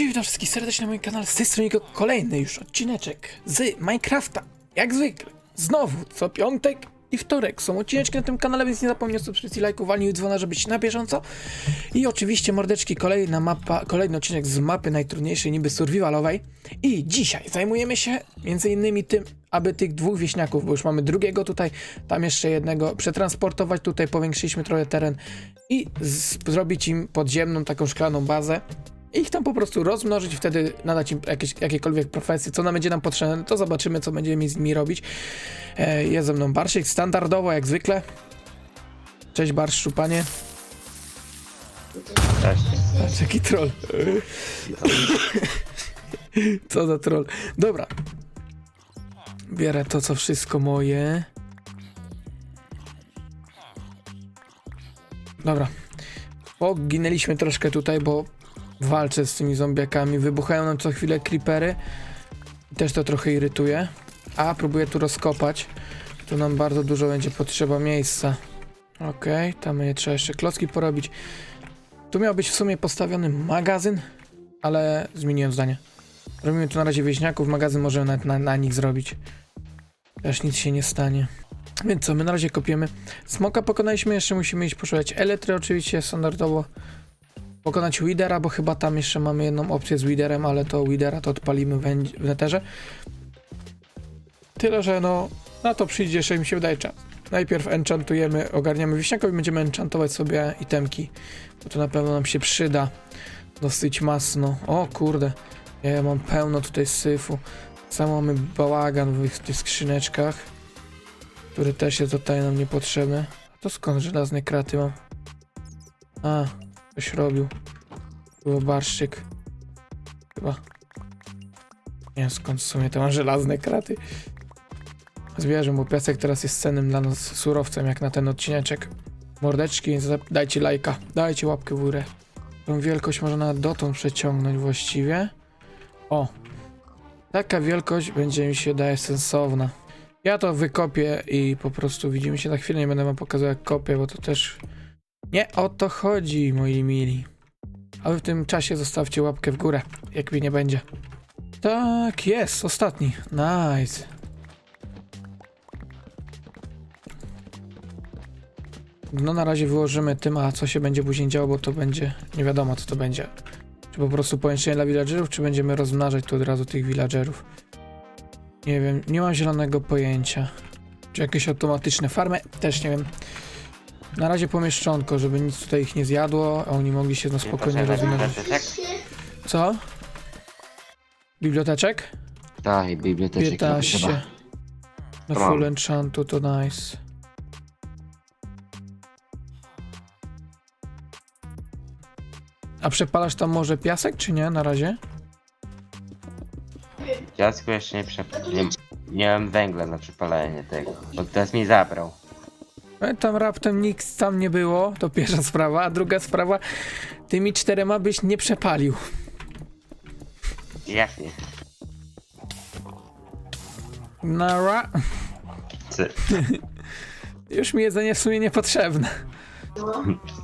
Cześć, witam wszystkich serdecznie na moim kanale. Z tej strony kolejny już odcineczek z Minecrafta. Jak zwykle, znowu co piątek i wtorek są odcineczki na tym kanale, więc nie zapomnij o subskrypcji, lajku, walniu i dzwona, żeby być na bieżąco. I oczywiście mordeczki, kolejna mapa, kolejny odcinek z mapy najtrudniejszej niby survivalowej. I dzisiaj zajmujemy się między innymi tym, aby tych dwóch wieśniaków, bo już mamy drugiego tutaj, tam jeszcze jednego, przetransportować tutaj, powiększyliśmy trochę teren i zrobić im podziemną taką szklaną bazę ich tam po prostu rozmnożyć, wtedy nadać im jakieś, jakiekolwiek profesje, co nam będzie nam potrzebne, to zobaczymy, co będziemy z nimi robić. E, jest ze mną Barszyk, standardowo, jak zwykle. Cześć Barszczu, panie. Cześć. Patrz, jaki troll. Co za troll. Dobra. Bierę to, co wszystko moje. Dobra. Poginęliśmy troszkę tutaj, bo walczę z tymi zombiakami. Wybuchają nam co chwilę creepery. Też to trochę irytuje. A, próbuję tu rozkopać. Tu nam bardzo dużo będzie potrzeba miejsca. Okej, tam je trzeba jeszcze klocki porobić. Tu miał być w sumie postawiony magazyn, ale zmieniłem zdanie. Robimy tu na razie wieśniaków, magazyn możemy nawet na, na nich zrobić. Też nic się nie stanie. Więc co, my na razie kopiemy. Smoka pokonaliśmy, jeszcze musimy iść poszukać elektry oczywiście, standardowo. Pokonać Widera, bo chyba tam jeszcze mamy jedną opcję z Widerem, ale to Widera to odpalimy w, neterze. Tyle, że no, na to przyjdzie jeszcze mi się wydaje czas. Najpierw enchantujemy, ogarniamy wieśniaków i będziemy enchantować sobie itemki. Bo to na pewno nam się przyda. Dosyć masno. O kurde. Ja mam pełno tutaj syfu. Samo mamy bałagan w tych skrzyneczkach. Który też jest tutaj nam niepotrzebny. A to skąd żelazne kraty mam? A, ktoś robił. Było barszczyk. Chyba. Nie wiem skąd w sumie to mam żelazne kraty. Zbierzę, bo piasek teraz jest cennym dla nas surowcem, jak na ten odcineczek. Mordeczki, dajcie lajka, dajcie łapkę w górę. Tą wielkość można dotąd przeciągnąć właściwie. O, taka wielkość będzie mi się daje sensowna. Ja to wykopię i po prostu widzimy się na chwilę, nie będę wam pokazywał jak kopię, bo to też nie o to chodzi, moi mili. A wy w tym czasie zostawcie łapkę w górę, jak mi nie będzie. Tak jest, ostatni. Nice. No na razie wyłożymy tym, a co się będzie później działo, bo to będzie, nie wiadomo co to będzie. Czy po prostu pomieszczenie dla villagerów, czy będziemy rozmnażać tu od razu tych villagerów. Nie wiem, nie mam zielonego pojęcia. Czy jakieś automatyczne farmy? Też nie wiem. Na razie pomieszczonko, żeby nic tutaj ich nie zjadło, a oni mogli się no spokojnie biblioteczek? Co? Biblioteczek? Tak, i biblioteczek 15. trzeba. Na To mam. full enchantu to nice. A przepalasz tam może piasek, czy nie? Na razie? Dziadku jeszcze nie przep... Nie, nie mam węgla na przepalenie tego. Bo teraz mi zabrał. E, Tam raptem nic tam nie było, to pierwsza sprawa, a druga sprawa, tymi czterema byś nie przepalił. Jak nie? Nara. Ty. Już mi jedzenie w sumie niepotrzebne.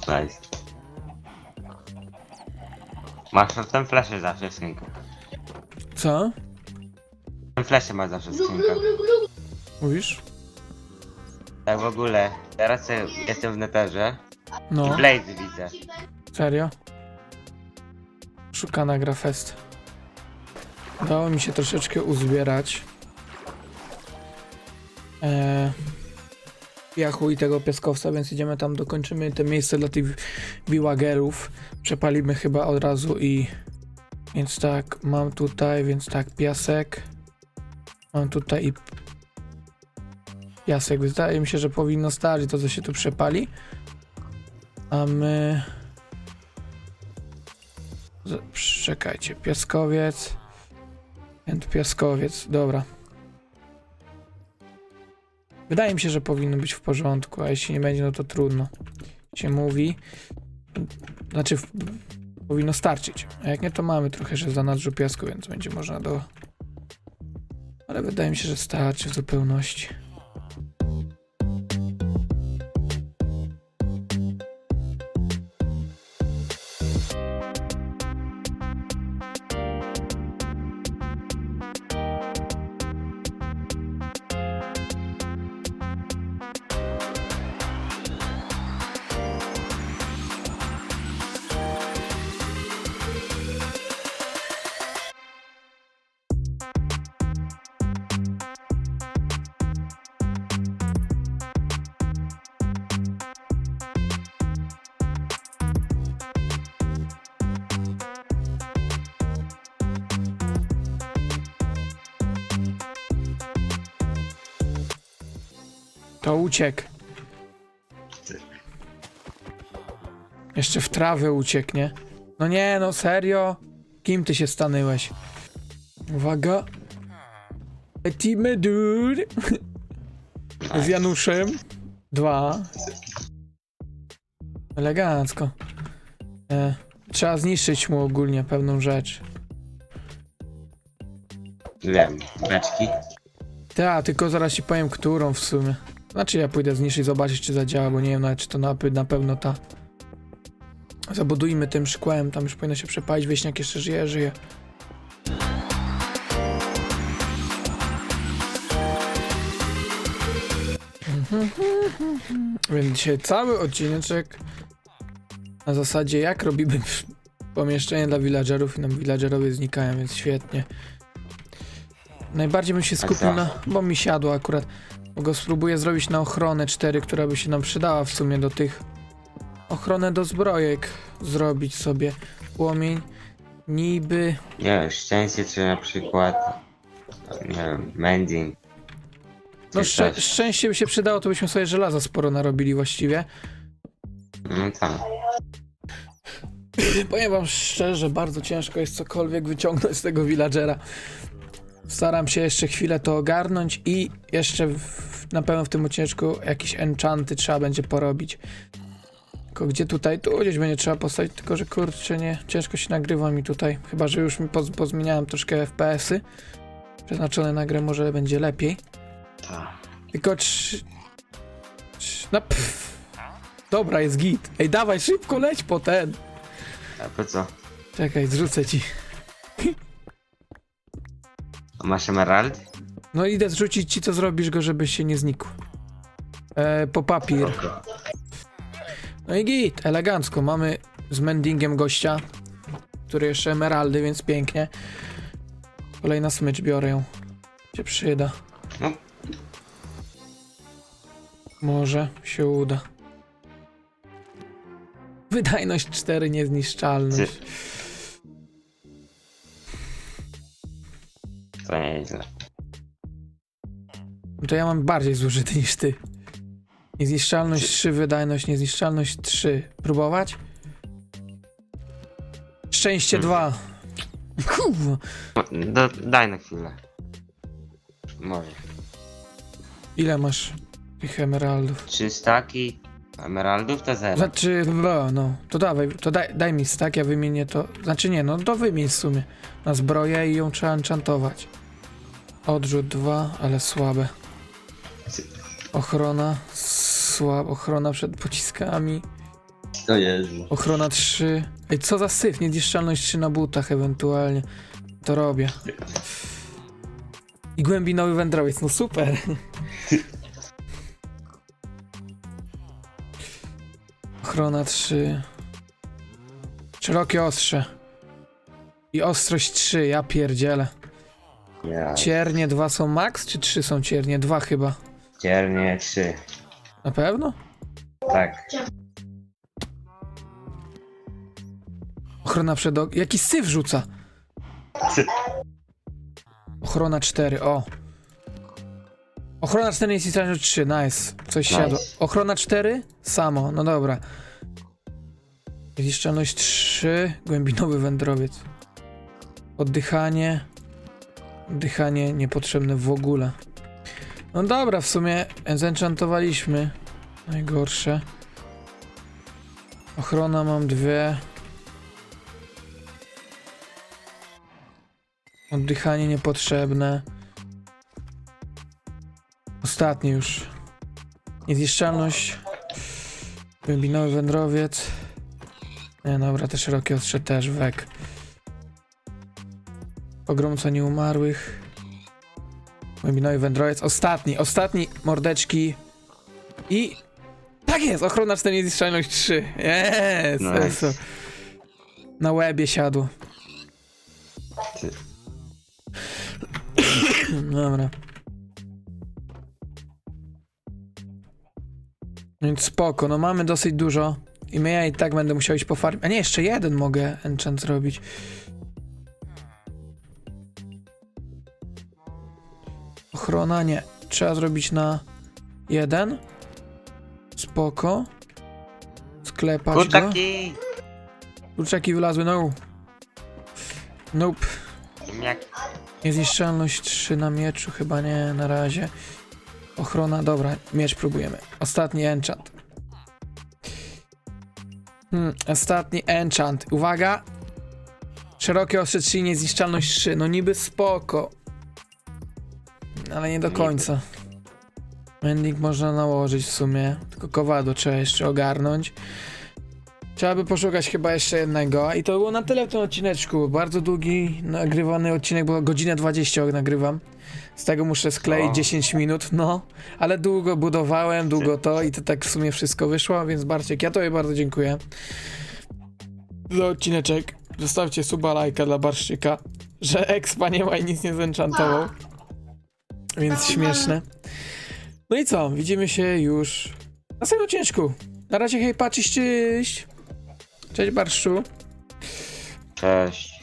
Nice. Masz ten flesze zawsze w skrzynku. Co? Ten flesze masz zawsze w skrzynku. Mówisz? Tak w ogóle, teraz jestem w neterze No, i Blaze widzę. serio? Szukana gra fest. Udało mi się troszeczkę uzbierać. Eee, piachu i tego piaskowca, więc idziemy tam, dokończymy te miejsce dla tych biłagerów. Przepalimy chyba od razu i... Więc tak, mam tutaj, więc tak, piasek. Mam tutaj i... Piasek, wydaje mi się, że powinno starczyć to, co się tu przepali. A my... Czekajcie, piaskowiec. And piaskowiec, dobra. Wydaje mi się, że powinno być w porządku, a jeśli nie będzie, no to trudno. Się mówi. Znaczy, w, powinno starczyć. A jak nie, to mamy trochę jeszcze za nadrzu piasku, więc będzie można do. Ale wydaje mi się, że starczy w zupełności. To uciekł. Jeszcze w trawę ucieknie. No nie, no serio? Kim ty się stanęłeś? Uwaga. Lecimy, dude. Z Januszem. Dwa. Elegancko. E, trzeba zniszczyć mu ogólnie pewną rzecz. Wiem, beczki. Tak, tylko zaraz ci powiem, którą w sumie. Znaczy ja pójdę zniszczyć, zobaczyć czy zadziała, bo nie wiem nawet czy to na, na pewno ta. Zabudujmy tym szkłem, tam już powinno się przepalić, wieśniak jeszcze żyje, żyje. Więc dzisiaj cały odcineczek na zasadzie jak robimy pomieszczenie dla villagerów i nam villagerowie znikają, więc świetnie. Najbardziej bym się skupił co? na... bo mi siadło akurat. Bo go spróbuję zrobić na ochronę 4, która by się nam przydała w sumie do tych... Ochronę do zbrojek zrobić sobie. Płomień. Niby... Nie, szczęście czy na przykład. Nie wiem, mending. No szczę szczęście by się przydało, to byśmy sobie żelaza sporo narobili właściwie. No tak. Powiem wam szczerze, bardzo ciężko jest cokolwiek wyciągnąć z tego villagera. Staram się jeszcze chwilę to ogarnąć i jeszcze w, na pewno w tym odcineczku jakieś enchanty trzeba będzie porobić. Tylko gdzie tutaj? Tu gdzieś będzie trzeba postawić, tylko że kurczę nie, ciężko się nagrywa mi tutaj. Chyba, że już mi poz, pozmieniałem troszkę FPS-y. Przeznaczone na grę może będzie lepiej. Tylko trz... trz no pff. Dobra, jest git. Ej, dawaj, szybko leć po ten. A po co? Czekaj, zrzucę ci. Masz emerald? No idę zrzucić ci, co zrobisz go, żebyś się nie znikł. E, po papier. No i git, elegancko. Mamy z mendingiem gościa, który jeszcze emeraldy, więc pięknie. Kolejna smycz, biorę ją. Się przyda. No. Może się uda. Wydajność 4, niezniszczalność. No To ja mam bardziej zużyty niż ty. Niezniszczalność 3, wydajność, niezniszczalność 3. Próbować? Szczęście Hmm. 2. Kurwa. Do, daj na chwilę. Może. Ile masz tych emeraldów? Trzy staki emeraldów to zero. Znaczy, no, no, to dawaj, to daj, daj mi stack, ja wymienię to. Znaczy nie, no to wymień w sumie. Na zbroję i ją trzeba enchantować. Odrzut 2, ale słabe. Ochrona, słaba, ochrona przed pociskami. To Jezu. Ochrona 3. Ej, co za syf? Niezniszczalność 3 na butach ewentualnie. To robię. I głębinowy wędrowiec, no super. Ochrona 3. Szerokie ostrze. I ostrość 3, ja pierdzielę. Ja. Ciernie 2 są max, czy 3 są ciernie? 2 chyba. Ciernie trzy. Na pewno? Tak. Ochrona przed Jaki syf rzuca? Ochrona 4, o. Ochrona 4 jest niezniszczalność 3, nice. Coś Nice. siadło. Ochrona 4? Samo, no dobra. Niezniszczalność 3, głębinowy wędrowiec. Oddychanie. Oddychanie niepotrzebne w ogóle. No dobra, w sumie zenchantowaliśmy. Najgorsze. Ochrona mam dwie. Oddychanie niepotrzebne. Ostatni już. Niezniszczalność. Głębinowy wędrowiec. Nie, dobra, te szerokie ostrze też, wek. Pogromca nieumarłych. Głębinowy wędrowiec. Ostatni, ostatni, mordeczki. I... Tak jest, ochrona 4, niezniszczalność 3. Jest, Nice. yes. Na łebie siadło. Ty. Dobra. Więc spoko, no mamy dosyć dużo. I my ja i tak będę musiał iść po farmie. A nie, jeszcze jeden mogę enchant zrobić. Ochrona nie. Trzeba zrobić na Jeden. Spoko. Sklepać go. Kurczaki! Kurczaki wylazły, no. Nope. Ziemniaki. Niezniszczalność 3 na mieczu, chyba nie, na razie. Ochrona, dobra, miecz próbujemy. Ostatni enchant. Hmm, ostatni enchant. Uwaga! Szerokie ostrze 3, niezniszczalność 3. No niby spoko. Ale nie do końca. Mending można nałożyć w sumie. Tylko kowadło trzeba jeszcze ogarnąć. Trzeba by poszukać chyba jeszcze jednego. I to było na tyle w tym odcineczku. Bardzo długi nagrywany odcinek, bo godzinę 20 nagrywam. Z tego muszę skleić O. 10 minut, no. Ale długo budowałem, długo to i to tak w sumie wszystko wyszło, więc Barciek, ja tobie bardzo dziękuję za odcineczek. Zostawcie suba, lajka dla Barszczyka, że expa nie ma i nic nie zenchantował. Więc śmieszne. No i co? Widzimy się już w następnym odcineczku. Na razie hej, patrz, cześć! Cześć Barszczu. Cześć.